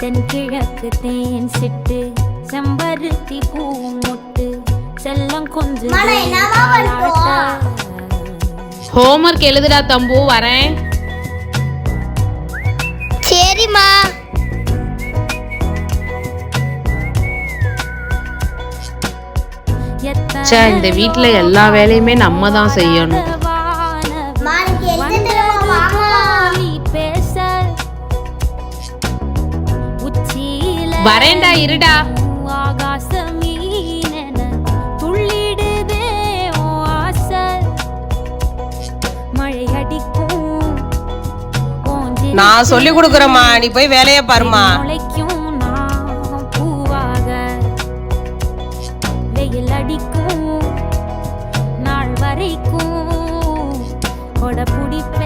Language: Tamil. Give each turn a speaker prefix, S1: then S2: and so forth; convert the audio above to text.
S1: தென்கிழக்கு தேன் சிட்டு செம்பருத்தி பூ முட்டு செல்லம் கொஞ்சம்?
S2: ஹோம்ஒர்க் எழுதுடா தம்பு வரேன்
S3: சரிம்மா
S2: இந்த வீட்ல எல்லா வேலையுமே நம்ம தான் செய்யணும். வரேன்டா இருடா.
S4: நான் சொல்லி கொடுக்குறேம்மா. நீ போய் வேலையை பாருமா
S1: அடிக்கும் நாள் வரைக்கும் கொடை பிடிப்பு